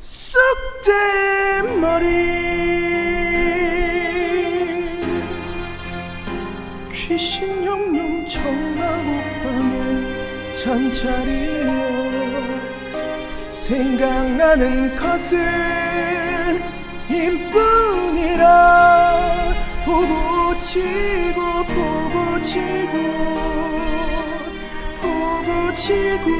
쑥된 신 영영 청마곡방에 잠자리에. 생각나는 것은 힘뿐이라. 보고 치고 보고 치고 보고 치고.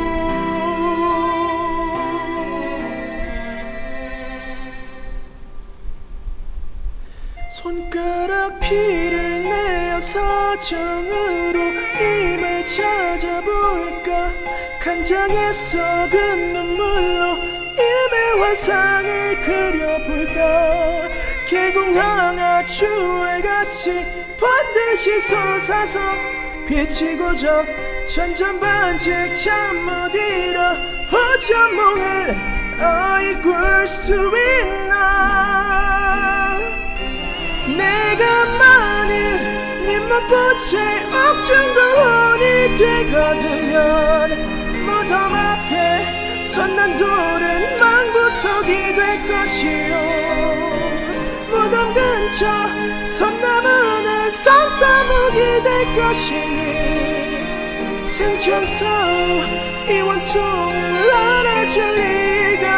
손가락 피를 내어 사정으로 힘을 찾아볼까? 간장에 썩은 눈물로 임의 환상을 그려볼까? 개공항아 추월같이 반드시 솟아서 비치고저 천전반책 잠못 일어 어쩌몽을 아이꿀 수 있나 본채 억정동원이 되거든면 무덤 앞에 선난 돌은 망부석이 될 것이요. 무덤 근처 선나무는 산사목이 될 것이니 생전서 이 원통을 알아줄 리가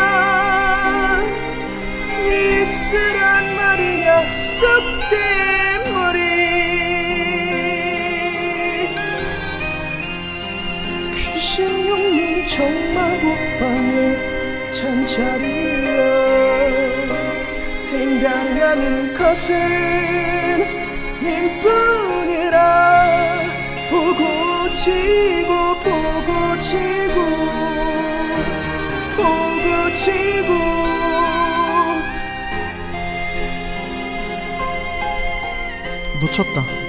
있으란 말이냐? 쑥 정마곡방에 잠자리여. 생각나는 것은 힘뿐이라. 보고 치고 보고 치고 보고 치고. 놓쳤다.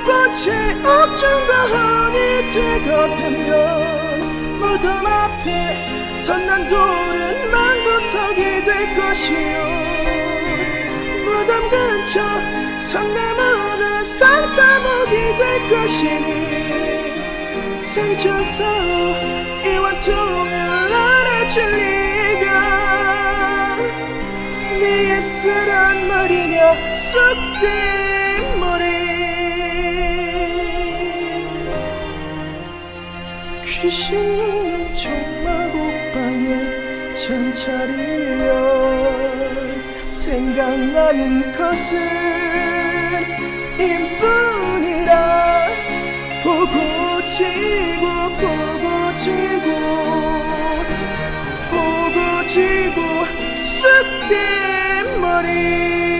네못 본채 어쩐다하니 되거든면 무덤 앞에 선난 돌은 망부석이 될 것이요. 무덤 근처 선나무는 산사목이 될 것이니 생전서 이 원통을 알아줄 리가. 네 예스란 말이냐 쑥된 귀신 영영 정마곡방에 잠자리여 생각나는 것은 힘뿐이라 보고 치고 보고 치고 보고 지고 쑥된 머리